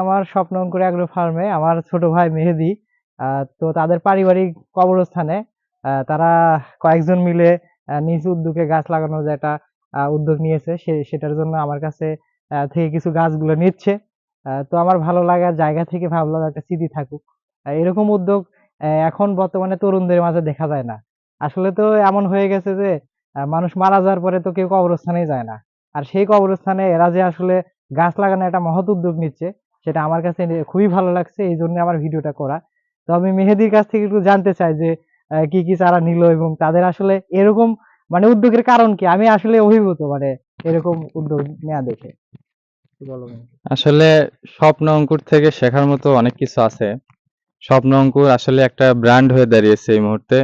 আমার স্বপ্ন অঙ্কুর অ্যাগ্রো ফার্মে আমার ছোট ভাই মেহেদি তো তাদের পারিবারিক কবরস্থানে তারা কয়েকজন মিলে নিজ উদ্যোগে গাছ লাগানোর যে একটা উদ্যোগ নিয়েছে, সে, সেটার জন্য আমার কাছে থেকে কিছু গাছগুলো নিচ্ছে। তো আমার ভালো লাগার জায়গা থেকে ভাবলাম একটা স্মৃতি থাকুক। এরকম উদ্যোগ এখন বর্তমানে তরুণদের মাঝে দেখা যায় না। আসলে তো এমন হয়ে গেছে যে মানুষ মারা যাওয়ার পরে তো কেউ কবরস্থানেই যায় না। আর সেই কবরস্থানে এরা যে আসলে গাছ লাগানো একটা মহৎ উদ্যোগ নিচ্ছে সেটা আমার কাছে খুবই ভালো লাগছে, এই জন্য আমার ভিডিওটা করা। তো আমি মেহেদির কাছ থেকে একটু জানতে চাই যে কি কি চারা নিল এবং তাদের আসলে এরকম মানে উদ্যোগের কারণ কি? আমি আসলে অভিভূত মানে এরকম উদ্যোগ নেওয়া দেখে? আসলে স্বপ্ন অঙ্কুর থেকে শেখার মতো অনেক কিছু আছে। স্বপ্ন অঙ্কুর আসলে একটা ব্র্যান্ড হয়ে দাঁড়িয়েছে এই মুহূর্তে।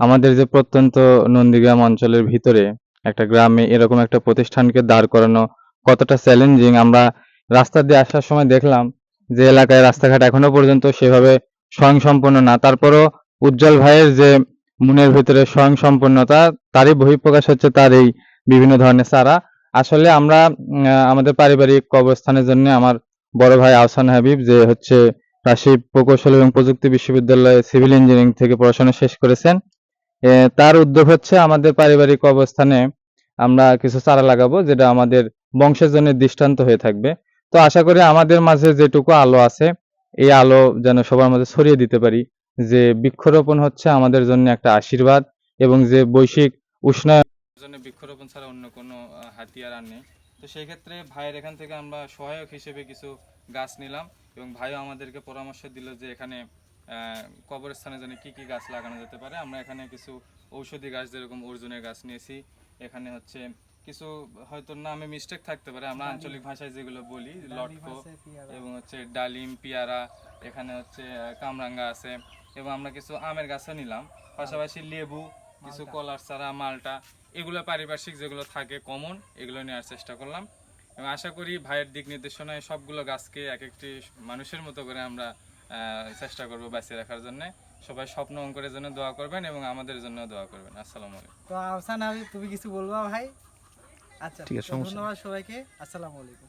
আমাদের যে প্রত্যন্ত নন্দীগ্রাম অঞ্চলের ভিতরে একটা গ্রামে এরকম একটা প্রতিষ্ঠানকে দাঁড় করানো কতটা চ্যালেঞ্জিং, আমরা রাস্তা দিয়ে আসার সময় দেখলাম যে এলাকায় রাস্তাঘাট এখনও পর্যন্ত সেভাবে স্বয়ংসম্পন্ন না। তারপরও উজ্জ্বল ভাইয়ের যে মনের ভিতরে স্বয়ংসম্পন্নতা তারই বহিঃপ্রকাশ হচ্ছে তার এই বিভিন্ন ধরনের চারা। আসলে আমরা আমাদের পারিবারিক কবরস্থানের জন্য আমার বড় ভাই আহসান হাবিব, যে হচ্ছে রাশি প্রকৌশল এবং প্রযুক্তি বিশ্ববিদ্যালয়ে সিভিল ইঞ্জিনিয়ারিং থেকে পড়াশোনা শেষ করেছেন। তার উদ্যোগ হচ্ছে আমাদের পারিবারিক অবস্থানে আমরা কিছু চারা লাগাবো, যেটা আমাদের বংশের জন্য দৃষ্টান্ত হয়ে থাকবে। তো আশা করি আমাদের মাঝে যেটুকু আলো আছে এই আলো যেন সবার মাঝে ছড়িয়ে দিতে পারি যে বৃক্ষরোপণ হচ্ছে আমাদের জন্য একটা আশীর্বাদ এবং যে বৈশ্বিক উষ্ণায়ন জন্য বৃক্ষরোপণ ছাড়া অন্য কোনো হাতিয়ার আর নেই। তো সেই ক্ষেত্রে ভাইয়ের এখান থেকে আমরা সহায়ক হিসেবে কিছু গাছ নিলাম এবং ভাইও আমাদেরকে পরামর্শ দিল যে এখানে আহ, কবরস্থানের জন্য কি কি গাছ লাগানো যেতে পারে। আমরা এখানে কিছু ঔষধি গাছ যেরকম অর্জুনের গাছ নিয়েছি। এখানে হচ্ছে কিছু হয়তো নামে মিস্টেক থাকতে পারে। আমরা আঞ্চলিক ভাষায় যেগুলো বলি লটকো এবং হচ্ছে ডালিম পেয়ারা এখানে হচ্ছে কামরাঙ্গা আছে এবং আমরা কিছু আমের গাছও নিলাম। পাশাপাশি লেবু কিছু কলার চারা মালটা এগুলো পারিপার্শ্বিক যেগুলো থাকে কমন এগুলো নেওয়ার চেষ্টা করলাম। এবং আশা করি ভাইয়ের দিক নির্দেশনায় সবগুলো গাছকে এক একটি মানুষের মতো করে আমরা আহ, চেষ্টা করব বাঁচিয়ে রাখার জন্য। সবাই স্বপ্ন অঙ্কনের জন্য দোয়া করবেন এবং আমাদের জন্য দোয়া করবেন। আসসালামু আলাইকুম। তো আহসান হাবিব তুমি কিছু বলবা ভাই? আচ্ছা ঠিক আছে, সমস্যা ধন্যবাদ সবাইকে আসসালামু আলাইকুম।